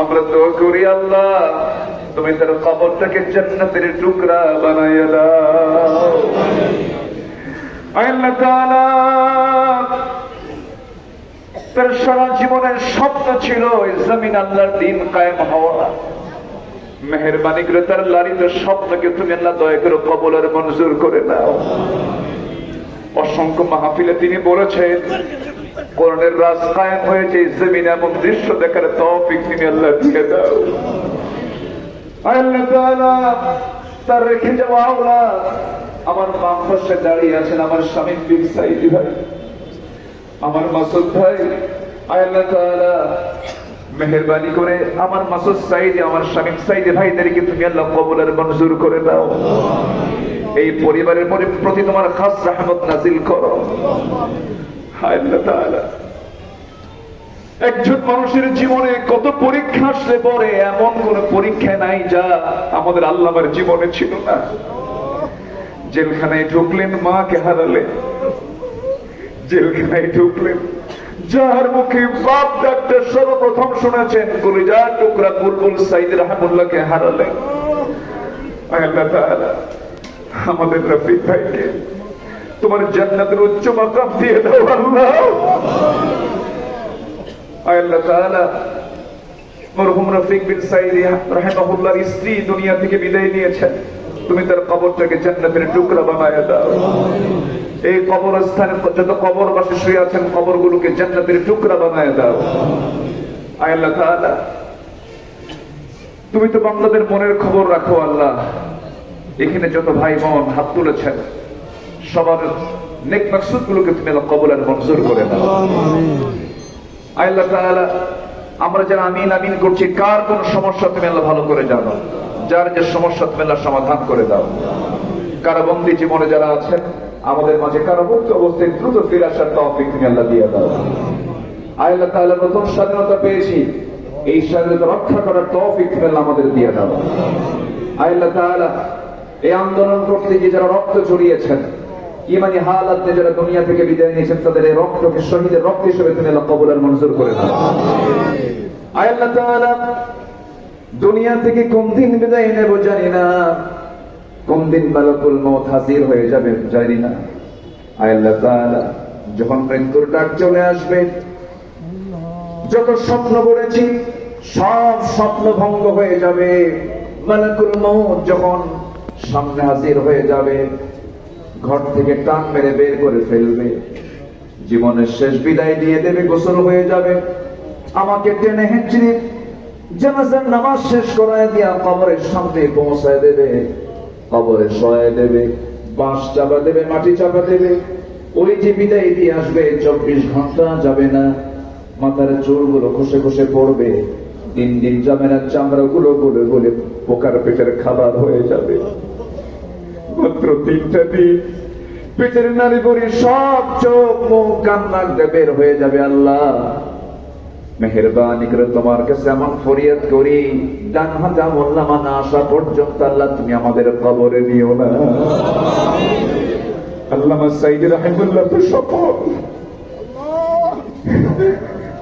আমরা দোয়া করি আল্লাহ। তুমি তার কবরটাকে জান্নাতের টুকরা বানাইয়া দাও। তার সারা জীবনের স্বপ্ন ছিল জমিন আল্লাহর দিন কায়েম হওয়া। মেহরবানি করে তার লালিত স্বপ্নকে তুমি আল্লাহ দয়া করে কবল আর মঞ্জুর করে নাও। অসংখ্য মাহফিলে তিনি বলেছেন করণের কায়েম হয়েছে জমিনে এমন দৃশ্য দেখার তৌফিক তুমি আল্লাহ দিয়ে দাও। তার রেখে যাওয়া আমার বাম পাশে দাঁড়িয়ে আছেন আমার স্বামী ভাই। আমার মাসুদ ভাই আল্লাহ মেহরবানি করে আমার মাসুদ সাইদি আমার স্বামী সাইদি ভাইদেরকে তুমি আল্লাহ কবুলের মঞ্জুর করে দাও। এই পরিবারের পরি- প্রতি তোমার খাস রহমত নাজিল করো। একজন মানুষের জীবনে কত পরীক্ষা আসলে পরে, এমন কোন পরীক্ষা নাই যা আমাদের আল্লাহর জীবনে ছিল না। জেলখানায় ঢুকলেন, মাকে হারালেন। জেলখানায় ঢুকলেন। যার মুখে বাপ ডাক্তার সর্বপ্রথম শুনেছেন, কলিজা টুকরা বুলবুল সাইদ রহমুল্লাহকে হারালেন। আল্লাহ আমাদের রফিক ভাইকে তোমার জান্নাতের উচ্চ মাকাম দিয়ে দাও, আল্লাহ। আল্লাহ তাআলা, মরহুম রফিক বিন রাহিমাহুল্লাহর স্ত্রী দুনিয়া থেকে বিদায় নিয়েছেন। তুমি তার কবরটাকে জান্নাতের টুকরা বানায় দাও। এই কবরস্থানে যত কবরবাসী শুয়ে আছেন, কবরগুলোকে জান্নাতের টুকরা বানায় দাও। আল্লাহ তাআলা, তুমি তো বাংলাদের মনের খবর রাখো, আল্লাহ। এখানে যত ভাই বোন হাত তুলেছেন সবার নেক মাকসুদ গুলোকে তুমি কবুল আর মঞ্জুর করে দাও। আল্লাহ। তাআলা আমরা যারা আমিন আমিন করছি কার কোন সমস্যা তুমি আল্লাহ ভালো করে জানো? যার যে সমস্যা তুমি আল্লাহ সমাধান করে দাও। কারাবন্দি জীবনে যারা আছেন আমাদের মাঝে কারাবন্দি অবস্থায় দ্রুত ফিরে আসার তৌফিক তুমি আল্লাহ দিয়ে দাও। আল্লাহ তাআলা নতুন স্বাধীনতা পেয়েছি। এই স্বাধীনতা রক্ষা করার তৌফিক তুমি আল্লাহ আমাদের দিয়ে দাও। আল্লাহ তাআলা এই আন্দোলন করতে গিয়ে যারা রক্ত ঝরিয়েছেন ইমানি হালাতে যারা দুনিয়া থেকে বিদায় নিয়েছেন তাদের এই রক্তকে শহীদের রক্ত হিসেবে তুমি আল্লাহ কবুল আর মঞ্জুর করে দাও। আয় আল্লাহ তাআলা দুনিয়া থেকে কোন দিন বিদায় নেব জানি না। কোন দিন মালাকুল মউত হাজির হয়ে যাবে জানি না। আয় আল্লাহ তাআলা যখন মৃত্যুর ডাক চলে আসবে যত স্বপ্ন পড়েছি সব স্বপ্ন ভঙ্গ হয়ে যাবে। মালাকুল মউত যখন সামনে হাজির হয়ে যাবে ঘর থেকে টান মেরে বের করে ফেলবে। জীবনের শেষ বিদায় দিয়ে দেবে, গোসল হয়ে যাবে। আমাকে টেনে হেঁচড়ে জানাজার নামাজ শেষ করায় দিয়া কবরের সামনে পৌঁছায় দেবে। কবরে শোয়ায় দেবে, বাঁশ চাপা দেবে, মাটি চাপা দেবে। ওই যে বিদায় দিয়ে আসবে, চব্বিশ ঘণ্টা যাবে না। মাথার চুলগুলো খসে খসে পড়বে। দিন দিন যাবে না চামড়া গুলো গলে গলে পোকার পেটের খাবার হয়ে যাবে। মাত্র তিনটা দিন। পেটের নারী বড়ি সব চোখ মুখ কান নাক দিয়ে বের হয়ে যাবে আল্লাহ। মেহরবানি করে তোমার কাছে এমন ফরিয়াদ করি, ডান না আসা পর্যন্ত আল্লাহ তুমি আমাদের নিও না। সাইদ তো সফল।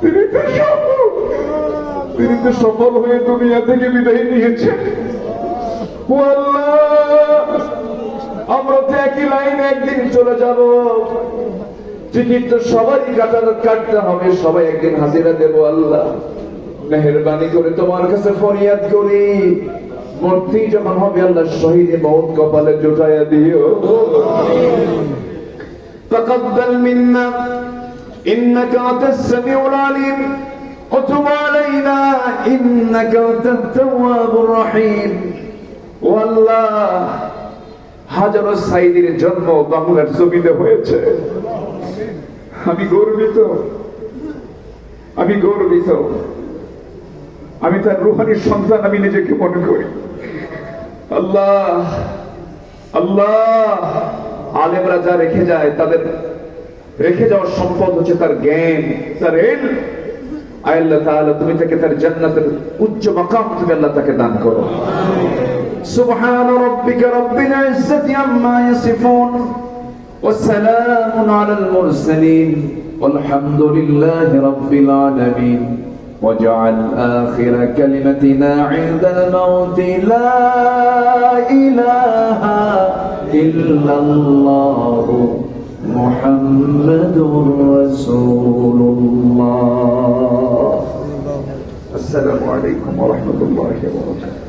তিনি তো সফল। তিনি তো সফল হয়ে দুনিয়া থেকে বিদায় নিয়েছেন। তো একই লাইনে একদিন চলে যাব টিকিট তো সবারই কাটার কাটতে হবে সবাই একদিন হাজিরা দেবো আল্লাহ মেহরবানি করে তোমার কাছে ফরিয়াদ করি মূর্তি যখন হবে আল্লাহ শহীদ মৌত কপালে জোটাইয়া দিও تقبل منا إنك أنت السميع العليم وتب علينا إنك أنت التواب الرحيم والله হাজারো সাইদির জন্ম বাংলার জমিতে হয়েছে। আমি গর্বিত। আমি গর্বিত। আমি তার রুহানির সন্তান আমি নিজেকে মনে করি। আল্লাহ আল্লাহ। আলেমরা যা রেখে যায়, তাদের রেখে যাওয়ার সম্পদ হচ্ছে তার জ্ঞান, তার এল আল্লাহ তাআলা, তুমি তাকে তার জান্নাতের উচ্চ মাকাম তুমি আল্লাহ তাকে দান করো। سبحان ربك رب العزة عما يصفون والسلام على المرسلين والحمد لله رب العالمين واجعل آخر كلمتنا عند الموت لا إله إلا الله محمد رسول الله. السلام عليكم ورحمة الله وبركاته.